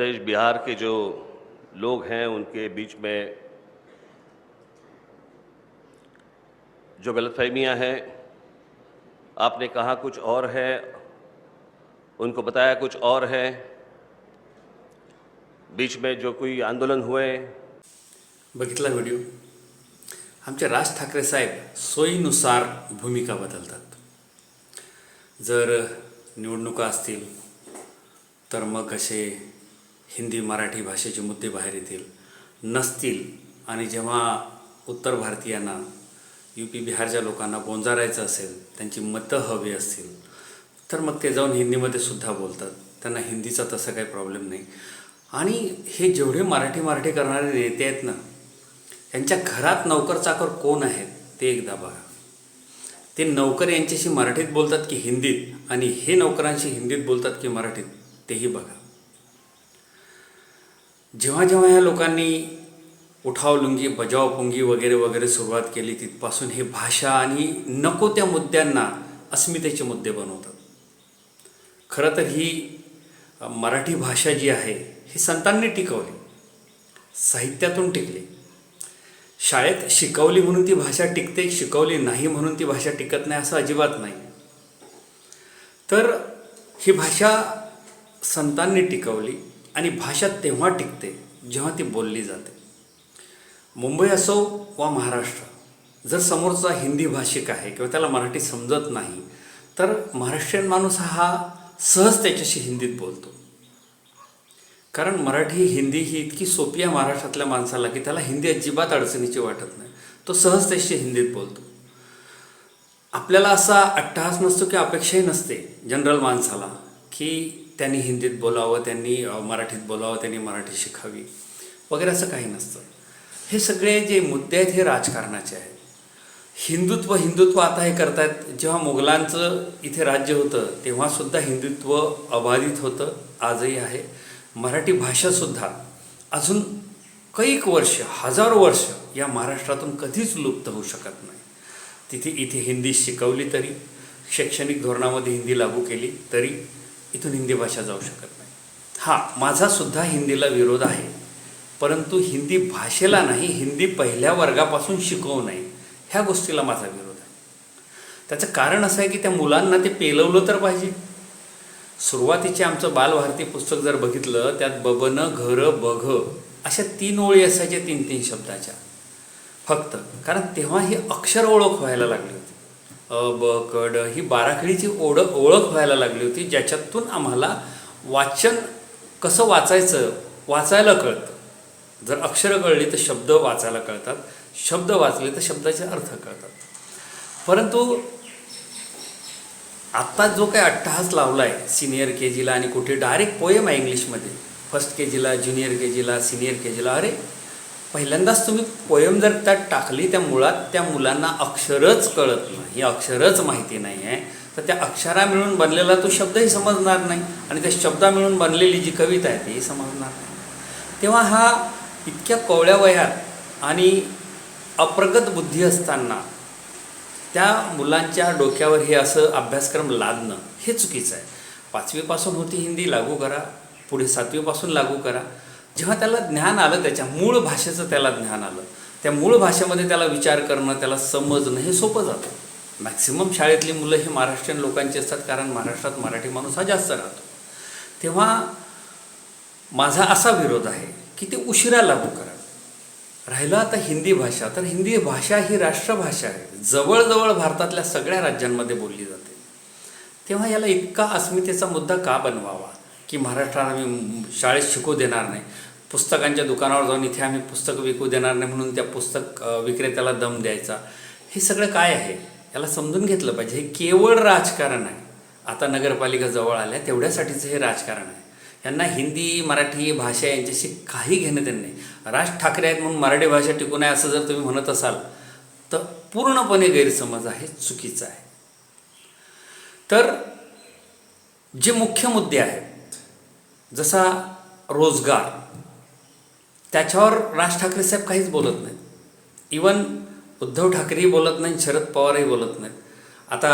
प्रदेश बिहार के जो लोग हैं उनके बीच में जो गलतफहमियां हैं आपने कहा कुछ और है उनको बताया कुछ और है बीच में जो कोई आंदोलन हुए। बघितला व्हिडिओ आमचे राज ठाकरे साहेब सोयीनुसार भूमिका बदलतात. जर निवडणुका असतील तर मग असे हिंदी मराठी भाषेचे मुद्दे बाहेर येतील नसतील. आणि जेव्हा उत्तर भारतीयांना यू पी बिहारच्या लोकांना बोंजारायचं असेल त्यांची मतं हवी असतील तर मग ते जाऊन हिंदीमध्ये सुद्धा बोलतात. त्यांना हिंदीचा तसा काही प्रॉब्लेम नाही. आणि हे जेवढे मराठी मराठी करणारे नेते आहेत ना यांच्या घरात नौकर चाकर कोण आहेत ते एकदा बघा. ते नौकर यांच्याशी मराठीत बोलतात की हिंदीत आणि हे नौकरांशी हिंदीत बोलतात की मराठीत तेही बघा. जेव्हा जेव्हा ह्या लोकांनी उठाव लुंगी बजाव पुंगी वगैरे वगैरे सुरुवात केली तिथपासून हे भाषा आणि नको त्या मुद्द्यांना अस्मितेचे मुद्दे बनवतात. खरं तर ही मराठी भाषा जी आहे ही संतांनी टिकवली साहित्यातून टिकली. शाळेत शिकवली म्हणून ती भाषा टिकते शिकवली नाही म्हणून ती भाषा टिकत नाही असं अजिबात नाही. तर ही भाषा संतांनी टिकवली. आणि भाषा तेव्हा टिकते जेव्हा ती बोलली जाते. मुंबई असो वा महाराष्ट्र जर समोरचा हिंदी भाषिक आहे किंवा त्याला मराठी समजत नाही तर महाराष्ट्रीयन माणूस हा सहज त्याच्याशी हिंदीत बोलतो. कारण मराठी हिंदी ही इतकी सोपी आहे महाराष्ट्रातल्या माणसाला की त्याला हिंदी अजिबात अडचणीची वाटत नाही. तो सहज त्याशी हिंदीत बोलतो. आपल्याला असा अट्टहास नसतो की अपेक्षाही नसते जनरल माणसाला की त्यांनी हिंदीत बोलावं त्यांनी मराठीत बोलावं त्यांनी मराठी शिकावी वगैरे असं काही नसतं. हे सगळे जे मुद्दे आहेत हे राजकारणाचे आहेत. हिंदुत्व हिंदुत्व आता हे करतायत. जेव्हा मुघलांचं इथे राज्य होतं तेव्हासुद्धा हिंदुत्व अबाधित होतं. आजही आहे. मराठी भाषासुद्धा अजून कैक वर्ष हजारो वर्ष या महाराष्ट्रातून कधीच लुप्त होऊ शकत नाही. तिथे इथे हिंदी शिकवली तरी शैक्षणिक धोरणामध्ये हिंदी लागू केली तरी इथून हिंदी भाषा जाऊ शकत नाही. हा माझासुद्धा हिंदीला विरोध आहे. परंतु हिंदी भाषेला नाही हिंदी पहिल्या वर्गापासून शिकवू नये. ह्या गोष्टीला माझा विरोध आहे. त्याचं कारण असं आहे की त्या मुलांना ते पेलवलं तर पाहिजे. सुरुवातीचे आमचं बालभारती पुस्तक जर बघितलं त्यात बबन घर बघ अशा तीन ओळी असायच्या तीन तीन शब्दाच्या. फक्त कारण तेव्हा ही अक्षर ओळख व्हायला लागली होती ही बाराखडीची ओळख ओळख व्हायला लागली होती ज्याच्यातून आम्हाला वाचन कसं वाचायचं वाचायला कळतं. जर अक्षरं कळली तर शब्द वाचायला कळतात शब्द वाचले तर शब्दाचे अर्थ कळतात. परंतु आत्ता जो काही अट्टहास लावला आहे सिनियर के जीला आणि कुठे डायरेक्ट पोएम आहे इंग्लिशमध्ये फर्स्ट के जीला ज्युनियर के जीला सिनियर के जीला अरे पहिल्यांदाच तुम्ही पोयम जर त्यात टाकली त्या मुळात त्या मुलांना अक्षरच कळत नाही अक्षरच माहिती नाही आहे तर त्या अक्षरा मिळून बनलेला तो शब्दही समजणार नाही आणि त्या शब्दा मिळून बनलेली जी कविता आहे तीही समजणार नाही. तेव्हा हा इतक्या कोवळ्या वयात आणि अप्रगत बुद्धी असताना त्या मुलांच्या डोक्यावर हे असं अभ्यासक्रम लादणं हे चुकीचं आहे. पाचवीपासून होती हिंदी लागू करा. पुढे सातवीपासून लागू करा. जेव्हा त्याला ज्ञान आलं त्याच्या मूळ भाषेचं त्याला ज्ञान आलं त्या मूळ भाषेमध्ये त्याला विचार करणं त्याला समजणं हे सोपं जातं. मॅक्सिमम शाळेतली मुलं हे महाराष्ट्रीयन लोकांची असतात कारण महाराष्ट्रात मराठी माणूस हा जास्त राहतो. तेव्हा माझा असा विरोध आहे की ते उशिरा लागू करा. राहिलं आता हिंदी भाषा तर हिंदी भाषा ही राष्ट्रभाषा आहे. जवळजवळ भारतातल्या सगळ्या राज्यांमध्ये बोलली जाते. तेव्हा याला इतका अस्मितेचा मुद्दा का बनवावा? की महाराष्ट्राला आम्ही शाळेत शिकू देणार नाही. पुस्तकांच्या दुकानावर जाऊन इथे आम्ही पुस्तक विकू देणार नाही म्हणून त्या पुस्तक विक्रेत्याला दम द्यायचा. हे सगळं काय आहे? याला समजून घेतलं पाहिजे. हे केवळ राजकारण आहे. आता नगरपालिका जवळ आल्या तेवढ्यासाठीचं हे राजकारण आहे. यांना हिंदी मराठी भाषा यांच्याशी काही घेणं देणं नाही. राज ठाकरे आहेत म्हणून मराठी भाषा टिकून आहे असं जर तुम्ही म्हणत असाल तर पूर्णपणे गैरसमज आहे चुकीचं आहे. तर जे मुख्य मुद्दे आहेत जसा रोजगार त्याच्यावर राज ठाकरे साहेब काहीच बोलत नाहीत. इवन उद्धव ठाकरेही बोलत नाहीत शरद पवारही बोलत नाहीत. आता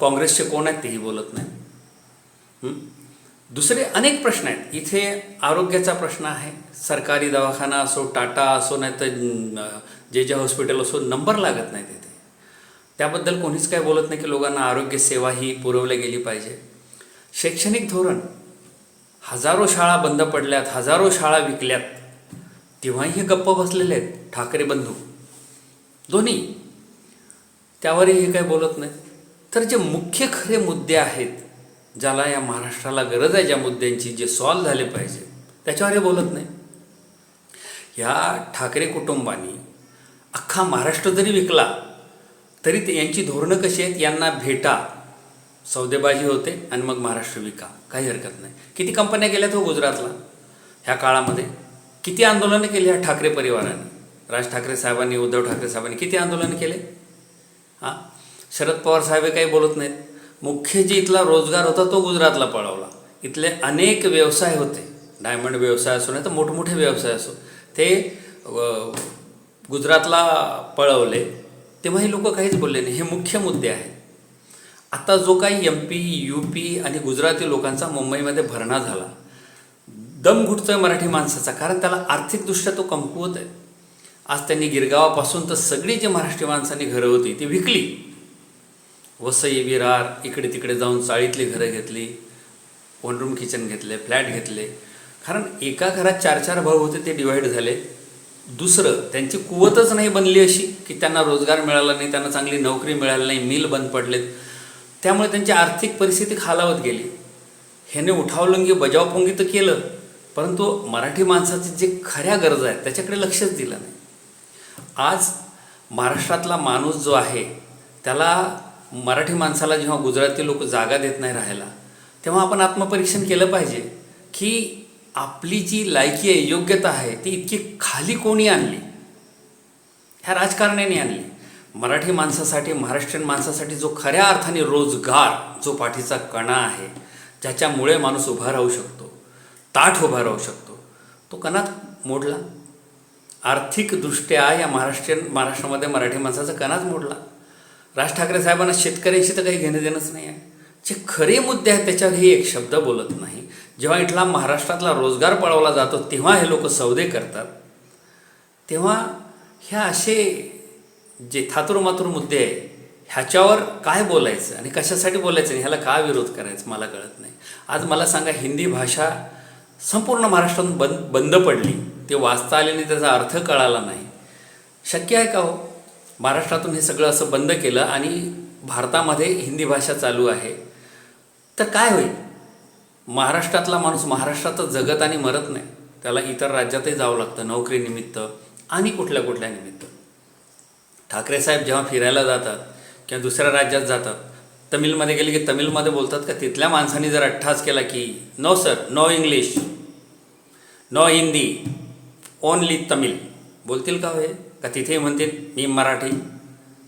काँग्रेसचे कोण आहेत तेही बोलत नाहीत. दुसरे अनेक प्रश्न आहेत. इथे आरोग्याचा प्रश्न आहे. सरकारी दवाखाना असो टाटा असो नाही तर जे जे हॉस्पिटल असो नंबर लागत नाही तिथे त्याबद्दल कोणीच काय बोलत नाही की लोकांना आरोग्य सेवा ही पुरवली गेली पाहिजे. शैक्षणिक धोरण. हजारो शाळा बंद पडल्यात हजारो शाळा विकल्यात. तेव्हाही हे गप्प बसलेले आहेत ठाकरे बंधू. दोन्ही. त्यावरही हे काही बोलत नाही. तर जे मुख्य खरे मुद्दे आहेत ज्याला या महाराष्ट्राला गरज आहे ज्या मुद्द्यांची जे सॉल्व झाले पाहिजे त्याच्यावर हे बोलत नाही. ह्या ठाकरे कुटुंबानी अख्खा महाराष्ट्र जरी विकला तरी ते यांची धोरणं कशी आहेत यांना भेटा सौदेबाजी होते आणि मग महाराष्ट्र विका. काही हरकत नाही. किती कंपन्या गेल्यात हो गुजरातला ह्या काळामध्ये? किती आंदोलनं केली ह्या ठाकरे परिवाराने? राज ठाकरे साहेबांनी उद्धव ठाकरे साहेबांनी किती आंदोलनं केले? हां? शरद पवार साहेब हे काही बोलत नाहीत. मुख्य जे इथला रोजगार होता तो गुजरातला पळवला. इथले अनेक व्यवसाय होते. डायमंड व्यवसाय असो नाही तर मोठमोठे व्यवसाय असो. ते गुजरातला पळवले तेव्हा हे लोक काहीच बोलले नाही. हे मुख्य मुद्दे आहेत. आता जो काही एम पी यू पी आणि गुजराती लोकांचा मुंबईमध्ये भरणा झाला दम घुटतोय मराठी माणसाचा कारण त्याला आर्थिकदृष्ट्या तो कमकुवत आहे. आज त्यांनी गिरगावापासून तर सगळी जी महाराष्ट्री माणसांनी घरं होती ती विकली. वसई विरार इकडे तिकडे जाऊन चाळीतली घरं घेतली वन रूम किचन घेतले फ्लॅट घेतले. कारण एका घरात चार चार भाऊ होते ते डिवाईड झाले. दुसरं त्यांची कुवतच नाही बनली अशी की त्यांना रोजगार मिळाला नाही त्यांना चांगली नोकरी मिळाली नाही मिल बंद पडलेत. त्यामुळे त्यांची आर्थिक परिस्थिती खालावत गेली. ह्याने उठावलंगी बजावपुंगी तर केलं. परंतु मराठी माणसाची जे खऱ्या गरजा आहेत त्याच्याकडे लक्षच दिलं नाही. आज महाराष्ट्रातला माणूस जो आहे त्याला मराठी माणसाला जेव्हा गुजराती लोक जागा देत नाही राहायला तेव्हा आपण आत्मपरीक्षण केलं पाहिजे की आपली जी लायकी आहे योग्यता आहे ती इतकी खाली कोणी आणली? ह्या राजकारण्याने आणली. मराठी माणसासाठी महाराष्ट्रीयन माणसासाठी जो खऱ्या अर्थाने रोजगार जो पाठीचा कणा आहे ज्याच्यामुळे माणूस उभा राहू शकतो. ताठ उभा राहू शकतो. तो कणात मोडला. आर्थिकदृष्ट्या या महाराष्ट्रीयन महाराष्ट्रामध्ये मराठी माणसाचा कणाच मोडला. राज ठाकरे साहेबांना शेतकऱ्यांशी तर काही घेणं देणंच नाही आहे. जे खरे मुद्दे आहेत त्याच्यावर हे एक शब्द बोलत नाही. जेव्हा इथला महाराष्ट्रातला रोजगार पळवला जातो तेव्हा हे लोक सौदे करतात. तेव्हा ह्या असे जे थातुरमातुर मुद्दे आहे ह्याच्यावर काय बोलायचं आणि कशासाठी बोलायचं आणि ह्याला का विरोध करायचं मला कळत नाही. आज मला सांगा हिंदी भाषा संपूर्ण महाराष्ट्रातून बंद बंद पडली. ते वाचता आले नाही त्याचा अर्थ कळाला नाही. शक्य आहे का हो? महाराष्ट्रातून हे सगळं असं बंद केलं आणि भारतामध्ये हिंदी भाषा चालू आहे. तर काय होईल? महाराष्ट्रातला माणूस महाराष्ट्रातच जगत आणि मरत नाही. त्याला इतर राज्यातही जावं लागतं नोकरीनिमित्त आणि कुठल्या कुठल्या निमित्त. ठाकरे साहेब जेव्हा फिरायला जातात किंवा दुसऱ्या राज्यात जातात तमिळमध्ये गेले की तमिळमध्ये बोलतात का? तिथल्या माणसांनी जर अठ्ठास केला की no sir no English no Hindi only Tamil बोलतील का हो हे का तिथे म्हणतील मी मराठी?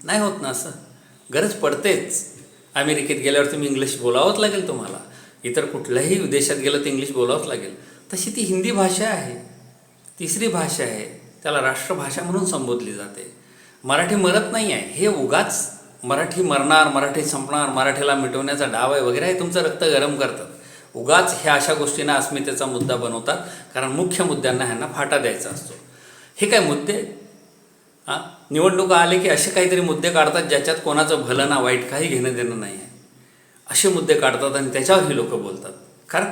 नाही होत ना असं गरज पडतेच. अमेरिकेत गेल्यावर तुम्ही इंग्लिश बोलावंच लागेल तुम्हाला. इतर कुठल्याही देशात गेलं तर इंग्लिश बोलावंच लागेल. तशी ती हिंदी भाषा आहे. तिसरी भाषा आहे. त्याला राष्ट्रभाषा म्हणून संबोधली जाते. मराठी मरत नाही आहे. हे उगाच मराठी मरणार मराठी संपणार मराठीला मिटवण्याचा डाव आहे वगैरे हे तुमचं रक्त गरम करतात उगाच ह्या अशा गोष्टींना अस्मितेचा मुद्दा बनवतात कारण मुख्य मुद्द्यांना ह्यांना फाटा द्यायचा असतो. हे काय मुद्दे? हां निवडणुका आले की असे काहीतरी मुद्दे काढतात ज्याच्यात कोणाचं भलं ना वाईट काही घेणं देणं नाही आहे. असे मुद्दे काढतात आणि त्याच्यावर ही लोक बोलतात. कारण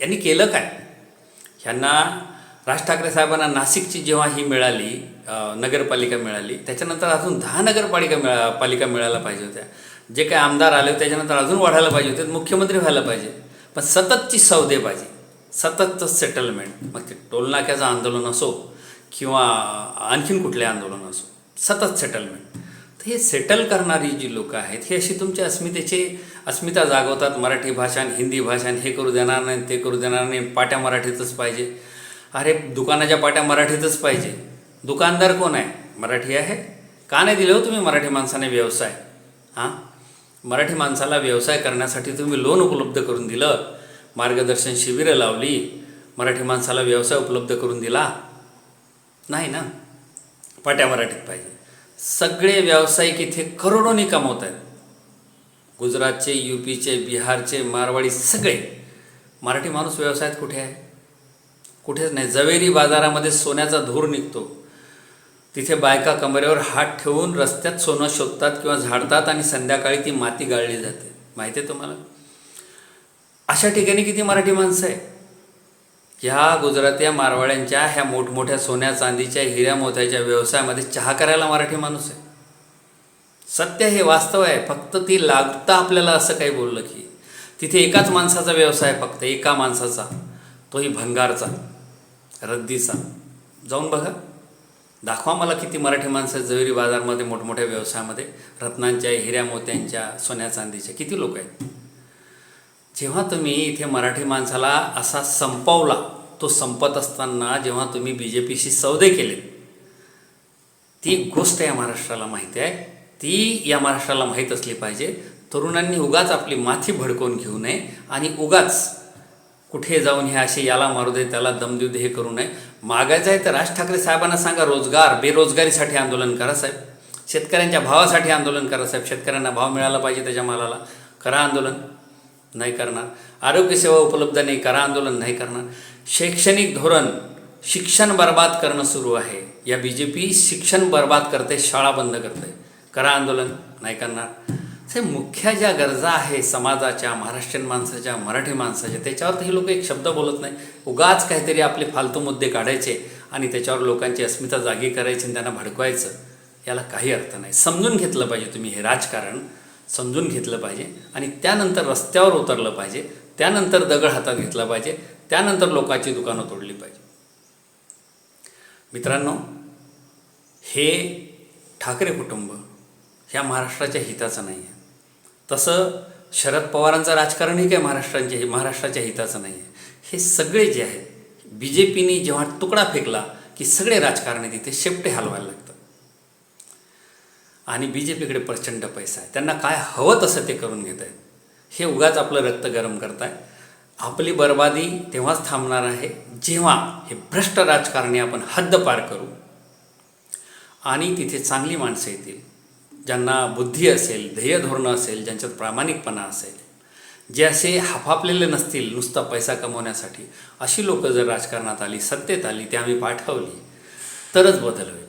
यांनी केलं काय? ह्यांना राज ठाकरे साहेबांना नाशिकची जेव्हा ही मिळाली नगरपालिका मिळाली त्याच्यानंतर अजून दहा नगरपालिका मिळा पालिका मिळायला पाहिजे होत्या. जे काही आमदार आले होते त्याच्यानंतर अजून वाढायला पाहिजे होते मुख्यमंत्री व्हायला पाहिजे. पण सततची सौदेबाजी सततचं सेटलमेंट मग ते टोलनाक्याचं आंदोलन असो किंवा आणखीन कुठले आंदोलन असो सतत सेटलमेंट तर हे सेटल करणारी जी लोकं आहेत हे अशी तुमच्या अस्मितेचे अस्मिता जागवतात मराठी भाषा आणि हिंदी भाषा हे करू देणार नाही ते करू देणार नाही पाट्या मराठीतच पाहिजे. अरे दुकानाच्या पाट्या मराठीतच पाहिजे. दुकानदार कोण आहे? मराठी आहे? का नाही दिले हो तुम्ही मराठी माणसाने व्यवसाय? हां? मराठी माणसाला व्यवसाय करण्यासाठी तुम्ही लोन उपलब्ध करून दिलं. मार्गदर्शन शिबिरं लावली. मराठी माणसाला व्यवसाय उपलब्ध करून दिला. नाही ना? पाट्या मराठीत पाहिजे. सगळे व्यावसायिक इथे करोडोनी कमवत आहेत. गुजरातचे यू पीचे बिहारचे मारवाडी सगळे. मराठी माणूस व्यवसायात कुठे आहे? कुठेच नाही. जवेरी बाजारामध्ये सोन्याचा धूर निघतो. तिथे बायका कमरेवर हात ठेवून रस्त्यात सोनं शोधतात किंवा झाडतात आणि संध्याकाळी ती माती गाळली जाते. माहिती आहे तुम्हाला? अशा ठिकाणी किती मराठी माणसं आहे ह्या गुजरात्या मारवाड्यांच्या ह्या मोठमोठ्या सोन्या चांदीच्या हिऱ्या मोत्याच्या व्यवसायामध्ये चहा करायला मराठी माणूस आहे. सत्य हे वास्तव आहे. फक्त ती लागतं आपल्याला असं काही बोललं की. तिथे एकाच माणसाचा व्यवसाय आहे फक्त. एका माणसाचा. तोही भंगारचा. रद्दीचा. जाऊन बघा. दाखवा मला किती मराठी माणसं जवेरी बाजारमध्ये मोठमोठ्या व्यवसायामध्ये रत्नांच्या हिऱ्या मोत्यांच्या सोन्या चांदीच्या किती लोक आहेत? जेव्हा तुम्ही इथे मराठी माणसाला असा संपवला तो संपत असताना जेव्हा तुम्ही बी जे पीशी सौदे केले ती गोष्ट या महाराष्ट्राला माहिती आहे. ती या महाराष्ट्राला माहीत असली पाहिजे. तरुणांनी उगाच आपली माथी भडकवून घेऊ नये आणि उगाच कुठे जाऊन हे असे याला मारू दे त्याला दम देऊ दे हे करू नये. मागायचं आहे तर राज ठाकरे साहेबांना सांगा रोजगार बेरोजगारीसाठी आंदोलन करा साहेब. शेतकऱ्यांच्या भावासाठी आंदोलन करा साहेब. शेतकऱ्यांना भाव मिळाला पाहिजे त्याच्या मालाला. करा आंदोलन. नाही करणार. आरोग्यसेवा उपलब्ध नाही करा आंदोलन. नाही करणार. शैक्षणिक धोरण शिक्षण बर्बाद करणं सुरू आहे. या बी जे पी शिक्षण बर्बाद करते शाळा बंद करते. करा आंदोलन. नाही करणार. से मुख्य ज्या गरजा आहे समाजाच्या महाराष्ट्रीयन माणसाच्या मराठी माणसाच्या त्याच्यावर हे लोक एक शब्द बोलत नाही. उगाच काहीतरी आपले फालतू मुद्दे काढायचे आणि त्याच्यावर लोकांची अस्मिता जागी करायची आणि त्यांना भडकवायचं याला काही अर्थ नाही. समजून घेतलं पाहिजे तुम्ही हे राजकारण समजून घेतलं पाहिजे आणि त्यानंतर रस्त्यावर उतरलं पाहिजे त्यानंतर दगड हातात घेतला पाहिजे त्यानंतर लोकांची दुकानं तोडली पाहिजे. मित्रांनो हे ठाकरे कुटुंब ह्या महाराष्ट्राच्या हिताचं नाही आहे तसं शरद पवारांचं राजकारणही काय महाराष्ट्रांच्या महाराष्ट्राच्या हिताचं नाही आहे हे सगळे जे आहे बी जे पीने जेव्हा तुकडा फेकला की सगळे राजकारणी तिथे शेपटे हलवायला लागतात. आणि बी जे पीकडे प्रचंड पैसा आहे. त्यांना काय हवं तसं ते करून घेत आहेत. हे उगाच आपलं रक्त गरम करताय. आपली बर्बादी तेव्हाच थांबणार आहे जेव्हा हे भ्रष्ट राजकारणी आपण हद्द पार करू. आणि तिथे चांगली माणसं येतील. ज्यांना बुद्धी असेल ध्येय धोरणं असेल ज्यांच्यात प्रामाणिकपणा असेल जे असे हाफापलेले नसतील नुसता पैसा कमवण्यासाठी अशी लोकं जर राजकारणात आली सत्तेत आली ते आम्ही पाठवली तरच बदल होईल.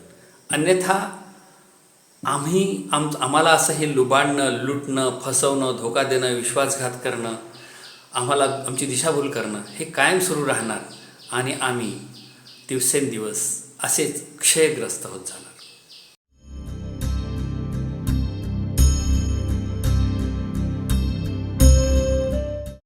अन्यथा आम्ही आम आम्हाला असं हे लुबाडणं लुटणं फसवणं धोका देणं विश्वासघात करणं आम्हाला आमची दिशाभूल करणं हे कायम सुरू राहणार आणि आम्ही दिवसेंदिवस असेच क्षयग्रस्त होत जाणार.